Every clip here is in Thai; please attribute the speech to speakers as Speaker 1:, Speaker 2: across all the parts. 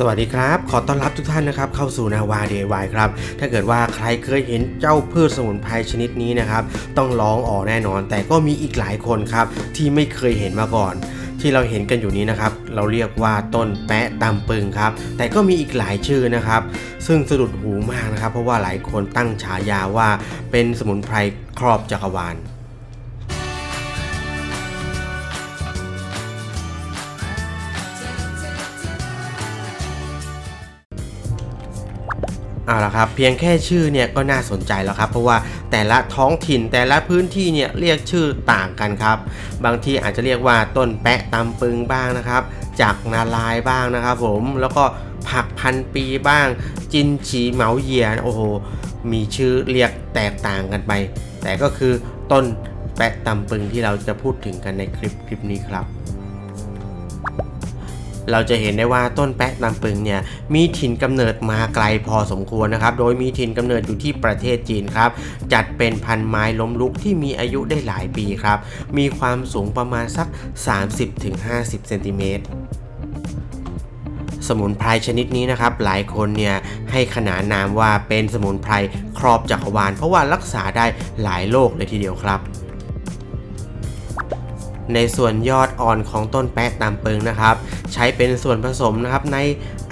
Speaker 1: สวัสดีครับ ขอต้อนรับทุกท่านนะครับเข้าสู่นาวา DIY ครับ ถ้าเกิดว่าใครเคยเห็นเจ้าพืชสมุนไพรชนิดนี้นะครับ ต้องร้องอ๋อแน่นอน แต่ก็มีอีกหลายคนครับ ที่ไม่เคยเห็นมาก่อน ที่เราเห็นกันอยู่นี้นะครับ เราเรียกว่าต้นแปะตำปึงครับ แต่ก็มีอีกหลายชื่อนะครับ ซึ่งสะดุดหูมากนะครับ เพราะว่าหลายคนตั้งฉายาว่าเป็นสมุนไพรครอบจักรวาล เอาละครับเพียงแค่ชื่อเนี่ยก็น่าสนใจแล้วครับ เพราะว่าแต่ละท้องถิ่นแต่ละพื้นที่เนี่ยเรียกชื่อต่างกันครับ บางที่อาจจะเรียกว่าต้นแปะตำปึงบ้างนะครับ จากนาลายบ้างนะครับผมแล้วก็ผักพันปีบ้าง จินฉีเหมาเหยียนโอ้โหมีชื่อเรียกแตกต่างกันไป แต่ก็คือต้นแปะตำปึงที่เราจะพูดถึงกันในคลิปคลิปนี้ครับ เราจะเห็นได้ว่าต้นแปะตำปึงเนี่ยมีถิ่นกำเนิดมาไกลพอสมควรนะครับ โดยมีถิ่นกำเนิดอยู่ที่ประเทศจีนครับ จัดเป็นพันไม้ล้มลุกที่มีอายุได้หลายปีครับ มีความสูงประมาณสัก 30-50 เซนติเมตรสมุนไพรชนิดนี้นะครับ หลายคนเนี่ยให้ขนานนามว่าเป็นสมุนไพรครอบจักรวาลเพราะว่ารักษาได้หลายโรคเลยทีเดียวครับ ในส่วนยอดอ่อนของต้นแปะตามเปึงนะครับ ใช้เป็นส่วนผสมนะครับใน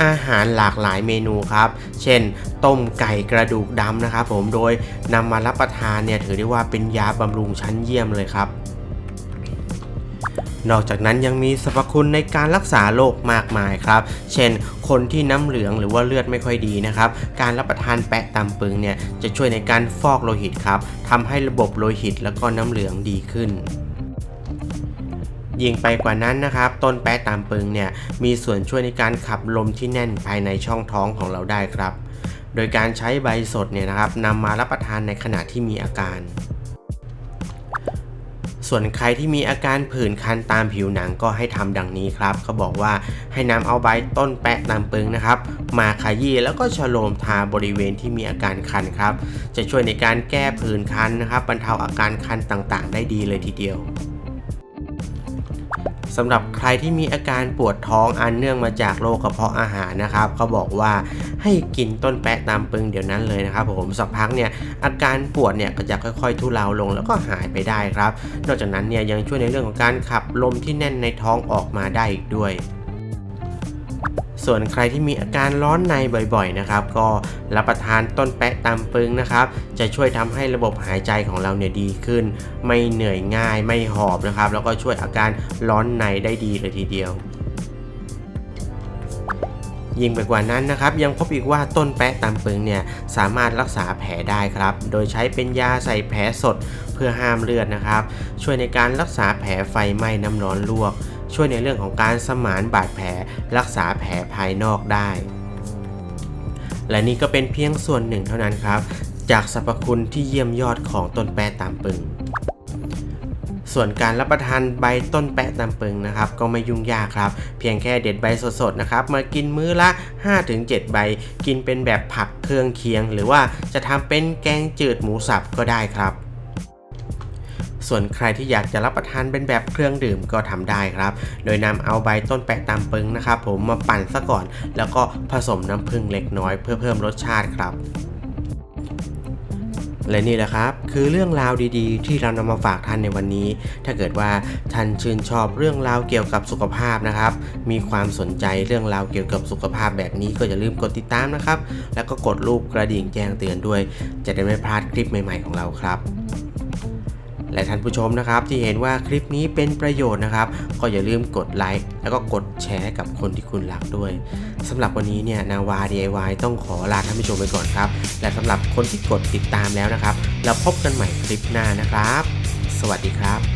Speaker 1: อาหารหลากหลายเมนูครับ เช่น ต้มไก่กระดูกดำนะครับผมโดยนำมารับประทานเนี่ยถือได้ว่าเป็นยาบำรุงชั้นเยี่ยมเลยครับนอกจากนั้นยังมีสรรพคุณในการรักษาโรคมากมายครับ เช่น คนที่น้ำเหลืองหรือว่าเลือดไม่ค่อยดีนะครับ การรับประทานแปะตามปึงเนี่ยจะช่วยในการฟอกโลหิตครับทำให้ระบบโลหิตแล้วก็น้ำเหลืองดีขึ้น ยิ่งไปกว่านั้นนะครับ ต้นแปะตามปึงเนี่ยมีส่วนช่วยในการขับลมที่แน่นภายในช่องท้องของเราได้ครับ โดยการใช้ใบสดเนี่ยนะครับนำมารับประทานในขณะที่มีอาการ ส่วนใครที่มีอาการผื่นคันตามผิวหนังก็ให้ทำดังนี้ครับเขาบอกว่าให้นำเอาใบต้นแปะตามปึงนะครับ มาขยี้แล้วก็ฉโลมทาบริเวณที่มีอาการคันครับ จะช่วยในการแก้ผื่นคันนะครับบรรเทาอาการคันต่างๆ ได้ดีเลยทีเดียว สำหรับใครที่มีอาการปวดท้องอันเนื่องมาจากโรคกระเพาะอาหารนะครับเขาบอกว่าให้กินต้นแปะตามปึงเดี๋ยวนั้นเลยนะครับผมสักพักเนี่ยอาการปวดเนี่ยก็จะค่อยๆ ทุเลาลงแล้วก็หายไปได้ครับ นอกจากนั้นเนี่ยยังช่วยในเรื่องของการขับลมที่แน่นในท้องออกมาได้อีกด้วย ส่วนใครที่มีอาการร้อนในบ่อยๆนะครับ ก็รับประทานต้นแปะตามปึงนะครับ จะช่วยทำให้ระบบหายใจของเราเนี่ยดีขึ้น ไม่เหนื่อยง่ายไม่หอบนะครับ แล้วก็ช่วยอาการร้อนในได้ดีเลยทีเดียวยิ่งไปกว่านั้นนะครับยังพบอีกว่าต้นแปะตามปึงเนี่ยสามารถรักษาแผลได้ครับ โดยใช้เป็นยาใส่แผลสดเพื่อห้ามเลือดนะครับ ช่วยในการรักษาแผลไฟไหม้น้ำร้อนลวก ช่วยในเรื่องของการสมานบาดแผลรักษาแผลภายนอกได้ และนี่ก็เป็นเพียงส่วนหนึ่งเท่านั้นครับ จากสรรพคุณที่เยี่ยมยอดของต้นแปะตามปึงส่วนการรับประทานใบต้นแปะตามปึงนะครับ ก็ไม่ยุ่งยากครับ เพียงแค่เด็ดใบสดๆนะครับ มากินมื้อละ 5-7 ใบ กินเป็นแบบผักเครื่องเคียง หรือว่าจะทำเป็นแกงจืดหมูสับก็ได้ครับ ส่วนใครที่อยากจะรับประทานเป็นแบบเครื่องดื่มก็ทำได้ครับ โดยนำเอาใบต้นแปะตามปึงนะครับผมมาปั่นซะก่อน แล้วก็ผสมน้ำผึ้งเล็กน้อยเพื่อเพิ่มรสชาติครับและนี่แหละครับ คือเรื่องราวดีๆ ที่เรานำมาฝากท่านในวันนี้ ถ้าเกิดว่าท่านชื่นชอบเรื่องราวเกี่ยวกับสุขภาพนะครับ มีความสนใจเรื่องราวเกี่ยวกับสุขภาพแบบนี้ก็อย่าลืมกดติดตามนะครับ แล้วก็กดรูปกระดิ่งแจ้งเตือนด้วย จะได้ไม่พลาดคลิปใหม่ๆของเราครับ และท่านผู้ชมนะครับที่เห็นว่าคลิปนี้เป็นประโยชน์นะครับ ก็อย่าลืมกดไลค์แล้วก็กดแชร์กับคนที่คุณรักด้วยสำหรับวันนี้เนี่ยนาวา DIY ต้องขอลาท่านผู้ชมไปก่อนครับ และสำหรับคนที่กดติดตามแล้วนะครับ เราพบกันใหม่คลิปหน้านะครับ สวัสดีครับ